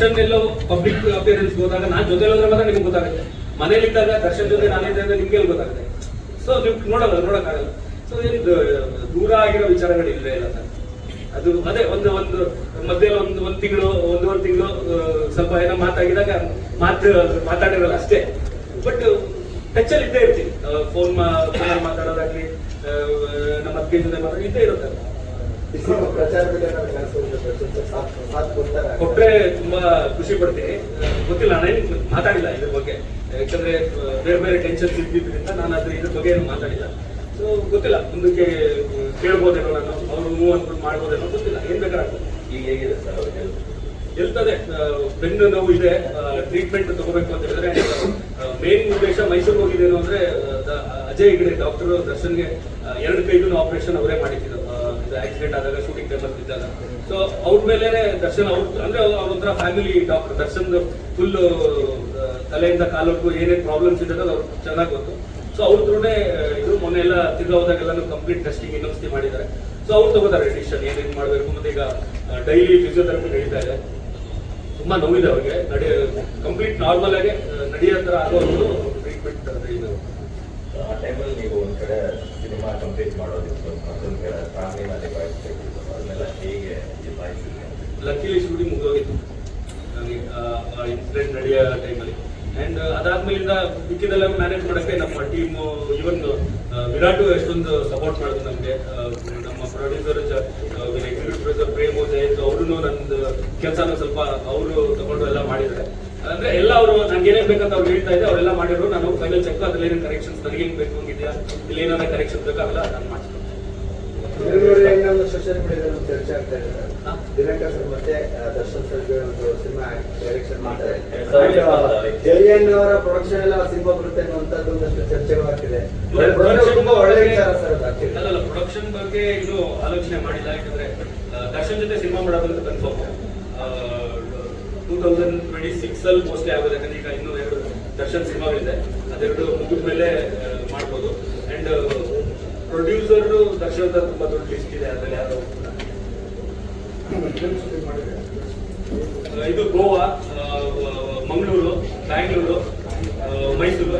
ದರ್ಶನ್ ಎಲ್ಲೋ public appearance ಹೋದಾಗ, ನಾನು ಜೊತೆ ಹೋದ್ರೆ ಮಾತ್ರ ನಿಮ್ಗೆ ಗೊತ್ತಾಗುತ್ತೆ. ಮನೇಲಿದ್ದಾಗ ದರ್ಶನ್ ಜೊತೆ ನಾನಿದ್ದೆ ಅಂದ್ರೆ ನಿಮ್ಗೆ ಗೊತ್ತಾಗುತ್ತೆ? ಸೊ ನೀವು ನೋಡಲ್ಲ, ನೋಡಕ್ಕಾಗಲ್ಲ. ಸೊ ಏನು ದೂರ ಆಗಿರೋ ವಿಚಾರಗಳು ಇಲ್ಲ ಇಲ್ಲ ಸರ್. ಅದು ಅದೇ, ಒಂದು ಒಂದು ಮಧ್ಯೆ ಒಂದು, ಒಂದ್ ತಿಂಗಳು, ಒಂದೂವರೆ ತಿಂಗಳು ಸ್ವಲ್ಪ ಏನೋ ಮಾತಾಗಿದಾಗ ಮಾತು, ಮಾತಾಡಿರಲ್ಲ ಅಷ್ಟೇ. ಬಟ್ ಟಚ್ ಅಲ್ಲಿ ಇದ್ದೇ ಇರ್ತೀನಿ ಫೋನ್ ಫೋನಲ್ಲಿ ಮಾತಾಡೋದಾಗ್ಲಿ ನಮ್ಮ ಅತ್ತಿಗೆ ಜೊತೆ ಮಾತಾಡಿ ಇದ್ದೇ ಇರುತ್ತೆ. ಕೊಟ್ರೆ ತುಂಬಾ ಖುಷಿ ಪಡ್ತೀನಿ ಗೊತ್ತಿಲ್ಲ ನಾನೇನು ಮಾತಾಡಿಲ್ಲ ಇದ್ರ ಬಗ್ಗೆ. ಯಾಕಂದ್ರೆ ಬೇರೆ ಬೇರೆ ಟೆನ್ಷನ್ಸ್ ಇದ್ದಿದ್ರಿಂದ ನಾನು ಅದ್ರ ಇದ್ರ ಬಗ್ಗೆ ಏನು ಮಾತಾಡಿಲ್ಲ. ಸೊ ಗೊತ್ತಿಲ್ಲ ಮುಂದಕ್ಕೆ ಕೇಳ್ಬೋದೇನೋ ನಾನು ಅವ್ರು ಮೂವ್ ಅನ್ಬಿಟ್ಟು ಮಾಡ್ಬೋದೇನೋ ಗೊತ್ತಿಲ್ಲ. ಏನ್ ಬೇಕಾಗ್ತದೆ ಈಗ ಹೇಗಿದೆ ಸರ್ ಅವ್ರಿಗೆ ಎಲ್ತದೆ ಬೆನ್ನು ನೋವು ಇದೆ ಟ್ರೀಟ್ಮೆಂಟ್ ತಗೋಬೇಕು ಅಂತ ಹೇಳಿದ್ರೆ ಮೇನ್ ಉದ್ದೇಶ ಮೈಸೂರು ಹೋಗಿದ್ದೇನು ಅಂದ್ರೆ ಅಜಯ್ ಹೆಗ್ಡೆ ಡಾಕ್ಟರ್ ದರ್ಶನ್ಗೆ ಎರಡು ಕೈಗೂ ಆಪರೇಷನ್ ಅವರೇ ಮಾಡಿದ್ರು. ಆಕ್ಸಿಡೆಂಟ್ ಸೊ ಅವ್ರ ಮೇಲೆ ದರ್ಶನ್, ಅವ್ರ ಅಂದ್ರೆ ಅವ್ರ ಫ್ಯಾಮಿಲಿ ಡಾಕ್ಟರ್ ದರ್ಶನ್ ಫುಲ್ ತಲೆಯಿಂದ ಕಾಲಕ್ಕೂ ಏನೇ ಪ್ರಾಬ್ಲಮ್ಸ್ ಇದೆ ಅವ್ರು ಚೆನ್ನಾಗಿ ಗೊತ್ತು. ಸೊ ಅವ್ರ ಥ್ರೂನೇ ಇದು ಮೊನ್ನೆ ಎಲ್ಲ ತಿರ್ಗಾ ಹೋದಾಗೆಲ್ಲ ಕಂಪ್ಲೀಟ್ ಟೆಸ್ಟಿಂಗ್ ಇನ್ನೊಂದ್ಸತಿ ಮಾಡಿದ್ದಾರೆ. ಸೊ ಅವ್ರು ತಗೋತಾರೆ ಡಿಸಿಷನ್ ಏನೇನು ಮಾಡಬೇಕು ಮತ್ತೆ ಈಗ ಡೈಲಿ ಫಿಸಿಯೋಥೆರಪಿ ನಡೀತಾ ಇದೆ. ತುಂಬಾ ನೋವಿದೆ ಅವ್ರಿಗೆ. ನಡೆ ಕಂಪ್ಲೀಟ್ ನಾರ್ಮಲ್ ಆಗಿ ನಡೆಯೋ ಥರ ಒಂದು ಟ್ರೀಟ್ಮೆಂಟ್ ಇದು. ಆ ಟೈಮಲ್ಲಿ ನೀವು ಒಂದ್ ಕಡೆ ಸಿನಿಮಾ ಕಂಪ್ಲೀಟ್ ಮಾಡೋದಿತ್ತು. ಮತ್ತೊಂದು ಕಡೆ ಫ್ಯಾಮಿಲಿ ನಿಭಾಯಿಸಿದ್ರಿ ಲಕ್ಕಿಲಿ ಶೂಟಿಂಗ್ ಮುಗಿದೋಗಿತ್ತು. ನನಗೆ ಇನ್ಸಿಡೆಂಟ್ ನಡೆಯೋ ಟೈಮಲ್ಲಿ ಅಂಡ್ ಅದಾದ್ಮೇಲಿಂದ ಮಿಕ್ಕಿದೆಲ್ಲ ಮ್ಯಾನೇಜ್ ಮಾಡೋಕ್ಕೆ ನಮ್ಮ ಟೀಮ್ ಇವನ್ ವಿರಾಟು ಎಷ್ಟೊಂದು ಸಪೋರ್ಟ್ ಮಾಡಿದ್ರು ನಮಗೆ. ನಮ್ಮ producer executive producer Premu Jayanth ಅವರು ನಂದು ಕೆಲಸನ ಸ್ವಲ್ಪ ಅವರು ತಗೊಂಡು ಎಲ್ಲ ಮಾಡಿದ್ದಾರೆ. ಅಂದ್ರೆ ಎಲ್ಲ ಅವರು ನಂಗೆ ಏನೇನ್ ಬೇಕಂತ ಅವ್ರು ಹೇಳ್ತಾ ಇದ್ದೆ, ಅವರೆಲ್ಲ ಮಾಡಿದ್ರು. ನಾನು ಫೈನಲ್ ಚೆಕ್ ಅದ್ರಲ್ಲಿ ಏನೇನು ಕರೆಕ್ಷನ್ಸ್ ನನಗೆ ಬೇಕು ಅಂತಿದ್ಯಾ ಇಲ್ಲಿ ಏನಾದ್ರೂ ಕರೆಕ್ಷನ್ ಬೇಕಾಗಲ್ಲ ನಾನು ಮಾಡ್ತೀನಿ. ಆಗ್ತಾ ಇದೆ. ದಿನಕರ್ ಸರ್ ಮತ್ತೆ ದರ್ಶನ್ ಸರ್ ಒಂದು ಸಿನಿಮಾ ಡೈರೆಕ್ಷನ್ ಮಾಡ್ತಾರೆ. ಅವರ ಪ್ರೊಡಕ್ಷನ್ ಎಲ್ಲ ಸಿನಿಮಾ ಬರುತ್ತೆ ಅನ್ನುವಂಥದ್ದು ಒಂದಷ್ಟು ಚರ್ಚೆಗಳಾಗ್ತಿದೆ ತುಂಬಾ ಒಳ್ಳೆ ವಿಚಾರ ಸರ್ actually. ಪ್ರೊಡಕ್ಷನ್ ಬಗ್ಗೆ ಇನ್ನೂ ಆಲೋಚನೆ ಮಾಡಿಲ್ಲ ಯಾಕಂದ್ರೆ ದರ್ಶನ್ ಜೊತೆ ಸಿನಿಮಾ ಮಾಡೋದಂತ confirm two thousand twenty six ಅಲ್ಲಿ ಮೋಸ್ಟ್ಲಿ ಆಗೋದು ಯಾಕಂದ್ರೆ ಈಗ ಇನ್ನೂ ಎರಡು ದರ್ಶನ್ ಸಿನಿಮಾಗಳಿದೆ. ಅದೆರಡು ಮುಗಿದ ಮೇಲೆ ಮಾಡ್ಬೋದು. ಅಂಡ್ ಪ್ರೊಡ್ಯೂಸರ್ ದರ್ಶನ್ ಅಂತ ತುಂಬಾ ದೊಡ್ಡ ಲಿಸ್ಟ್ ಇದೆ ಅದ್ರಲ್ಲಿ ಯಾರು ಇದು ಗೋವಾ ಮಂಗಳೂರು ಬ್ಯಾಂಗ್ಳೂರು ಮೈಸೂರು.